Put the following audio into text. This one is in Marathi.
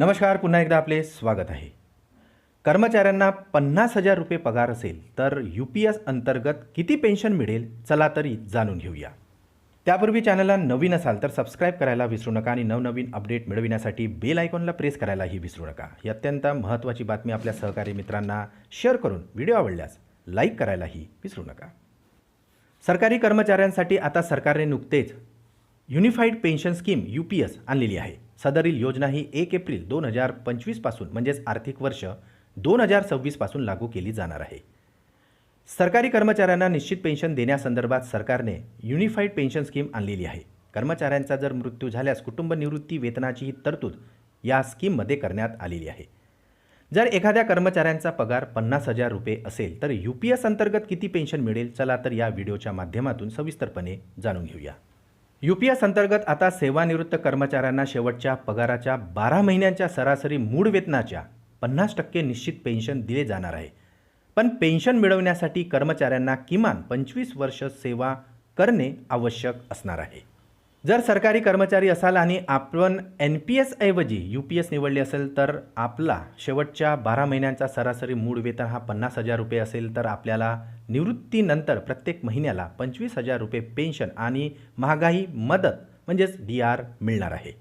नमस्कार पुन्हा एकदा आपले स्वागत आहे. कर्मचाऱ्यांना पन्नास हजार रुपये पगार असेल तर यू पी एस अंतर्गत किती पेन्शन मिळेल चला तरी जाणून घेऊया. त्यापूर्वी चॅनलला नवीन असाल तर सबस्क्राईब करायला विसरू नका आणि नवनवीन अपडेट मिळविण्यासाठी बेल आयकॉनला प्रेस करायलाही विसरू नका. ही अत्यंत महत्त्वाची बातमी आपल्या सहकारी मित्रांना शेअर करून व्हिडिओ आवडल्यास लाईक करायलाही विसरू नका. सरकारी कर्मचाऱ्यांसाठी आता सरकारने नुकतेच unified pension scheme U P S आणलेली आहे. सदरील योजना ही एक एप्रिल दोन हजार पंचवीसपासून म्हणजेच आर्थिक वर्ष दोन हजार सव्वीसपासून लागू केली जाणार आहे. सरकारी कर्मचाऱ्यांना निश्चित पेन्शन देण्यासंदर्भात सरकारने युनिफाईड पेन्शन स्कीम आणलेली आहे. कर्मचाऱ्यांचा जर मृत्यू झाल्यास कुटुंब निवृत्ती वेतनाची ही तरतूद या स्कीममध्ये करण्यात आलेली आहे. जर एखाद्या कर्मचाऱ्यांचा पगार पन्नास हजार रुपये असेल तर यू पी एस अंतर्गत किती पेन्शन मिळेल? चला तर या व्हिडिओच्या माध्यमातून सविस्तरपणे जाणून घेऊया. यू पी एस अंतर्गत आता सेवानिवृत्त कर्मचाऱ्यांना शेवटच्या पगाराच्या बारा महिन्यांच्या सरासरी मूळ वेतनाच्या पन्नास टक्के निश्चित पेन्शन दिले जाणार आहे. पण पेन्शन मिळवण्यासाठी कर्मचाऱ्यांना किमान पंचवीस वर्ष सेवा करणे आवश्यक असणार आहे. जर सरकारी कर्मचारी असाल आणि आपण एन पी एस ऐवजी यू पी एस निवडली असेल तर आपला शेवटच्या बारा महिन्यांचा सरासरी मूळ वेतन हा पन्नास हजार रुपये असेल तर आपल्याला निवृत्तीनंतर प्रत्येक महिन्याला पंचवीस हजार रुपये पेन्शन आणि महागाई मदत म्हणजेच डी आर मिळणार आहे.